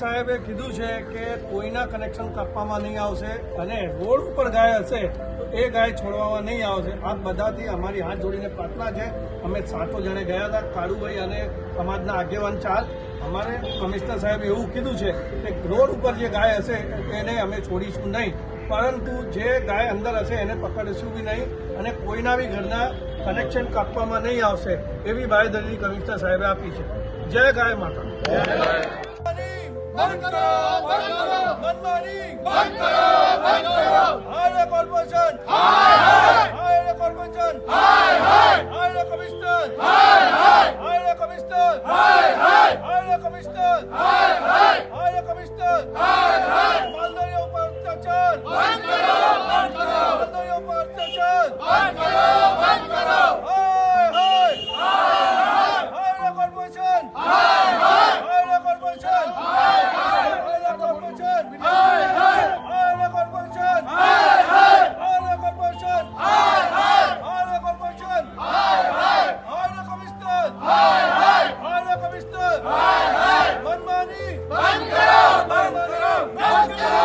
સાહેબે કીધું છે કે કોઈના કનેક્શન કાપવામાં નહીં આવશે અને રોડ ઉપર ગાય હશે તો એ ગાય છોડવામાં નહીં આવશે. આ બધાથી અમારી હાથ જોડીને પ્રાર્થના છે. અમે સાતો જણે ગયા હતા, કાળુભાઈ અને સમાજના આગેવાન ચાલ અમારે કમિશનર સાહેબે એવું કીધું છે કે રોડ ઉપર જે ગાય હશે એને અમે છોડીશું નહીં. પરંતુ જે ગાય અંદર હશે એને પકડીશું બી નહીં અને કોઈના બી ઘરના કનેક્શન કાપવામાં નહીં આવશે એવી બાયદરી કમિશનર સાહેબે આપી છે. જય ગાય માતા. बंद करो बंद करो. मनमानी. बंद करो बंद करो. हाय रे कॉर्पोरेशन. हाय हाय. हाय रे कॉर्पोरेशन. हाय हाय. हाय रे कमिशनर हाय हाय. हाय रे कमिशनर हाय हाय. हाय रे कमिशनर हाय हाय. हाय रे कमिशनर हाय. Podcast.